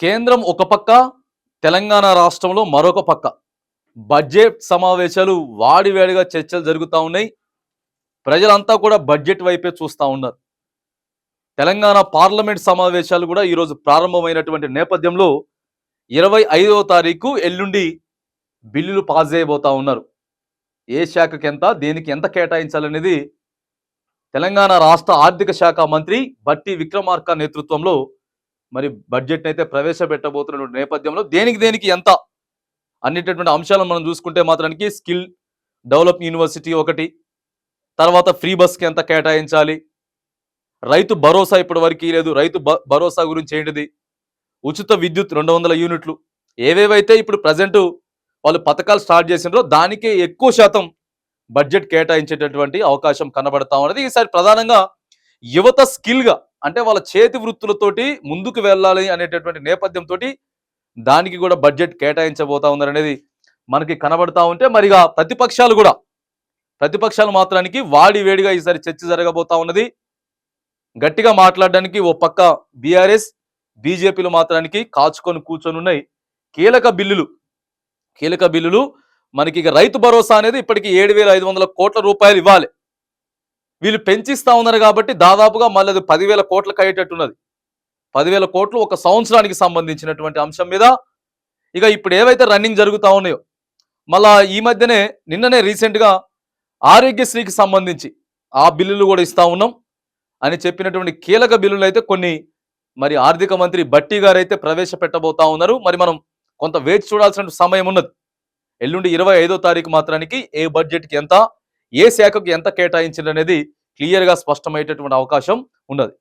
కేంద్రం ఒక పక్క తెలంగాణ రాష్ట్రంలో మరొక పక్క. బడ్జెట్ సమావేశాలు వాడివేడిగా చర్చలు జరుగుతూ ఉన్నాయి. ప్రజలంతా కూడా బడ్జెట్ వైపే చూస్తూ ఉన్నారు. తెలంగాణ పార్లమెంట్ సమావేశాలు కూడా ఈరోజు ప్రారంభమైనటువంటి నేపథ్యంలో ఇరవై ఐదవ తారీఖు ఎల్లుండి బిల్లులు పాస్ చేయబోతా ఉన్నారు. ఏ శాఖకి ఎంత దేనికి ఎంత కేటాయించాలనేది తెలంగాణ రాష్ట్ర ఆర్థిక శాఖ మంత్రి బట్టి విక్రమార్క నేతృత్వంలో మరి బడ్జెట్ అయితే ప్రవేశపెట్టబోతున్నటువంటి నేపథ్యంలో దేనికి దేనికి ఎంత అన్నిటటువంటి అంశాలను మనం చూసుకుంటే మాత్రానికి స్కిల్ డెవలప్ యూనివర్సిటీ ఒకటి తర్వాత ఫ్రీ బస్కి ఎంత కేటాయించాలి రైతు భరోసా ఇప్పటి వరకు లేదు రైతు భరోసా గురించి ఏంటిది ఉచిత విద్యుత్ రెండు వందల యూనిట్లు ఏవేవైతే ఇప్పుడు ప్రజెంట్ వాళ్ళు పథకాలు స్టార్ట్ చేసినారో దానికే ఎక్కువ శాతం బడ్జెట్ కేటాయించేటటువంటి అవకాశం కనబడతా ఉన్నది. ఈసారి ప్రధానంగా యువత స్కిల్గా అంటే వాళ్ళ చేతి వృత్తులతోటి ముందుకు వెళ్ళాలి అనేటటువంటి నేపథ్యంతో దానికి కూడా బడ్జెట్ కేటాయించబోతా ఉన్నారనేది మనకి కనబడతా ఉంటే మరిగా ప్రతిపక్షాలు కూడా ప్రతిపక్షాలు మాత్రానికి వాడి వేడిగా ఈసారి చర్చ జరగబోతా ఉన్నది. గట్టిగా మాట్లాడడానికి ఓ పక్క బీఆర్ఎస్ బీజేపీలు మాత్రానికి కాచుకొని కూర్చొని ఉన్నాయి కీలక బిల్లులు కీలక బిల్లులు మనకి ఇక రైతు భరోసా అనేది ఇప్పటికి ఏడు వేల ఐదు వందల కోట్ల రూపాయలు ఇవ్వాలి. వీళ్ళు పెంచిస్తా ఉన్నారు కాబట్టి దాదాపుగా మళ్ళీ అది పదివేల కోట్లకు అయ్యేటట్టున్నది. పదివేల కోట్లు ఒక సంవత్సరానికి సంబంధించినటువంటి అంశం మీద ఇక ఇప్పుడు ఏవైతే రన్నింగ్ జరుగుతూ ఉన్నాయో మళ్ళా ఈ మధ్యనే నిన్ననే రీసెంట్గా ఆరోగ్యశ్రీకి సంబంధించి ఆ బిల్లులు కూడా ఇస్తా ఉన్నాం. అని చెప్పినటువంటి కీలక బిల్లులు అయితే కొన్ని మరి ఆర్థిక మంత్రి బట్టి గారు అయితే ప్రవేశపెట్టబోతా ఉన్నారు. మరి మనం కొంత వేచి చూడాల్సిన సమయం ఉన్నది. ఎల్లుండి ఇరవై ఐదో తారీఖు మాత్రానికి ఏ బడ్జెట్కి ఎంత ఏ శాఖకు ఎంత కేటాయించింది అనేది క్లియర్గా స్పష్టమయ్యేటటువంటి అవకాశం ఉన్నది.